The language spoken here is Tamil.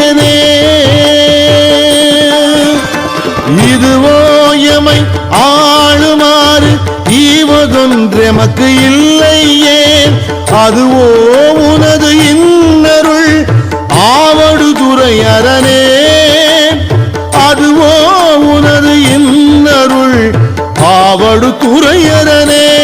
எளியனே இதுவோ எமை ஆளுமாறு ஈவதொன்றெமக்கு இல்லையே. அதுவோ உனது இன்னருள் ஆவடு துறையரனே. அதுவோ உனது இன்னருள் ஆவடு துறையரனே.